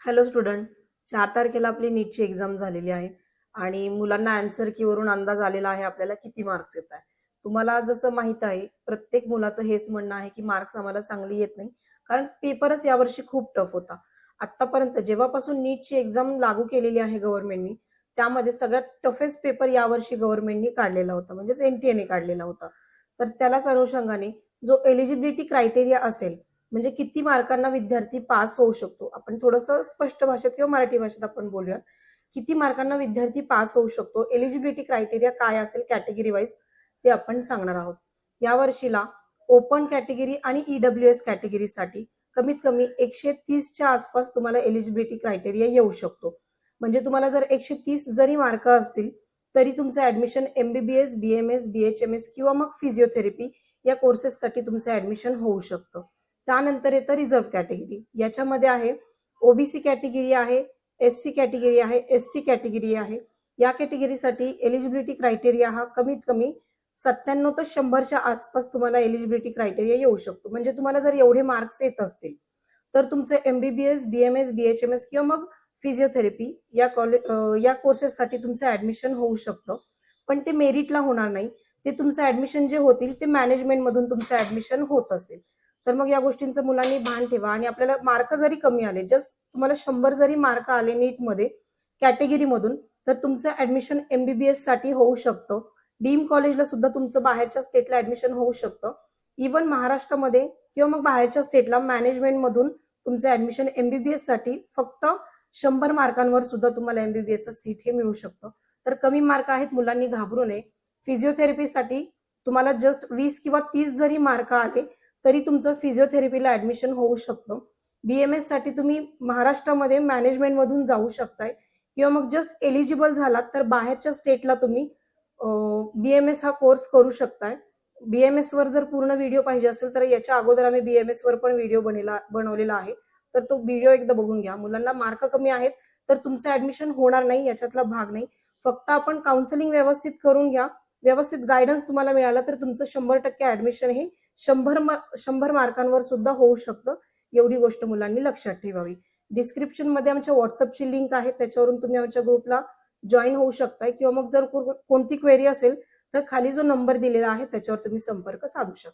Hello student चार तारखेला आपली नीटची एक्झाम झालेली आहे आणि मुलांना अँसर कीवरून अंदाज आलेला आहे आपल्याला किती मार्क्स येत आहे. तुम्हाला जसं माहीत आहे प्रत्येक मुलाचं हेच म्हणणं आहे की मार्क्स आम्हाला चांगली येत नाही कारण पेपरच यावर्षी खूप टफ होता. आतापर्यंत जेव्हापासून नीटची एक्झाम लागू केलेली आहे गव्हर्नमेंटनी त्यामध्ये सगळ्यात टफेस्ट पेपर यावर्षी गव्हर्नमेंटनी काढलेला होता म्हणजेच एनटीएने काढलेला होता. तर त्यालाच अनुषंगाने जो एलिजिबिलिटी क्रायटेरिया असेल म्हणजे किती मार्कांना विद्यार्थी पास होऊ शकतो? आपण थोडंसं स्पष्ट भाषेत किंवा मराठी भाषेत आपण बोलूया किती मार्कांना विद्यार्थी पास होऊ शकतो? एलिजिबिलिटी क्रायटेरिया काय असेल कॅटेगरी वाईज ते आपण सांगणार आहोत. या वर्षीला ओपन कॅटेगरी आणि ईडब्ल्यू एस कॅटेगरीसाठी कमीत कमी एकशे तीसच्या आसपास तुम्हाला एलिजिबिलिटी क्रायटेरिया येऊ शकतो. म्हणजे तुम्हाला जर एकशे तीस जरी मार्क असतील तरी तुमचं ऍडमिशन एमबीबीएस बीएमएस बीएचएमएस किंवा मग फिजिओथेरपी या कोर्सेससाठी तुमचं ऍडमिशन होऊ शकतं. त्यानंतर येतं रिझर्व्ह कॅटेगरी याच्यामध्ये आहे ओबीसी कॅटेगरी आहे एस सी कॅटेगरी आहे एस टी कॅटेगरी आहे. या कॅटेगरीसाठी एलिजिबिलिटी क्रायटेरिया हा कमीत कमी सत्त्याण्णव ते शंभरच्या आसपास तुम्हाला एलिजिबिलिटी क्रायटेरिया येऊ शकतो. म्हणजे तुम्हाला जर एवढे मार्क्स येत असतील तर तुमचं एमबीबीएस बीएमएस बीएचएमएस किंवा मग फिजिओथेरपी या कॉलेज या कोर्सेससाठी तुमचं ऍडमिशन होऊ शकतं. पण ते मेरिटला होणार नाही. ते तुमचं ऍडमिशन जे होतील ते मॅनेजमेंटमधून तुमचं ऍडमिशन होत असतील तर मग या गोष्टींचं मुलांनी भान ठेवा. आणि आपल्याला मार्क जरी कमी आले जस्ट तुम्हाला शंभर जरी मार्क आले नीटमध्ये कॅटेगरीमधून तर तुमचं ऍडमिशन एमबीबीएससाठी होऊ शकतं. डीम कॉलेजला सुद्धा तुमचं बाहेरच्या स्टेटला ऍडमिशन होऊ शकतं. इवन महाराष्ट्रामध्ये किंवा मग बाहेरच्या स्टेटला मॅनेजमेंटमधून तुमचं ऍडमिशन एमबीबीएससाठी फक्त शंभर मार्कांवर सुद्धा तुम्हाला एमबीबीएसचं सीट हे मिळू शकतं. तर कमी मार्क आहेत मुलांनी घाबरू नये. फिजिओथेरपीसाठी तुम्हाला जस्ट वीस किंवा तीस जरी मार्क आले तरी तुमचं फिजिओथेरपीला ऍडमिशन होऊ शकतं. बीएमएससाठी तुम्ही महाराष्ट्रामध्ये मॅनेजमेंटमधून जाऊ शकताय. किंवा मग जस्ट एलिजिबल झालात तर बाहेरच्या स्टेटला तुम्ही बीएमएस हा कोर्स करू शकताय. बीएमएस वर जर पूर्ण व्हिडिओ पाहिजे असेल तर याच्या अगोदर आम्ही बीएमएस वर पण व्हिडिओ बनेला बनवलेला आहे. तर तो व्हिडिओ एकदा बघून घ्या. मुलांना मार्क कमी आहेत तर तुमचं ऍडमिशन होणार नाही याच्यातला भाग नाही. फक्त आपण काउन्सिलिंग व्यवस्थित करून घ्या. व्यवस्थित गायडन्स तुम्हाला मिळाला तर तुमचं शंभर टक्के ऍडमिशन हे शंभर शंभर मार्कांवर सुद्धा होऊ शकतं एवढी गोष्ट मुलांनी लक्षात ठेवावी. डिस्क्रिप्शनमध्ये आमच्या व्हॉट्सअपची लिंक आहे त्याच्यावरून तुम्ही आमच्या ग्रुपला जॉईन होऊ शकताय. किंवा मग जर कोणती क्वेरी असेल तर खाली जो नंबर दिलेला आहे त्याच्यावर तुम्ही संपर्क साधू शकता.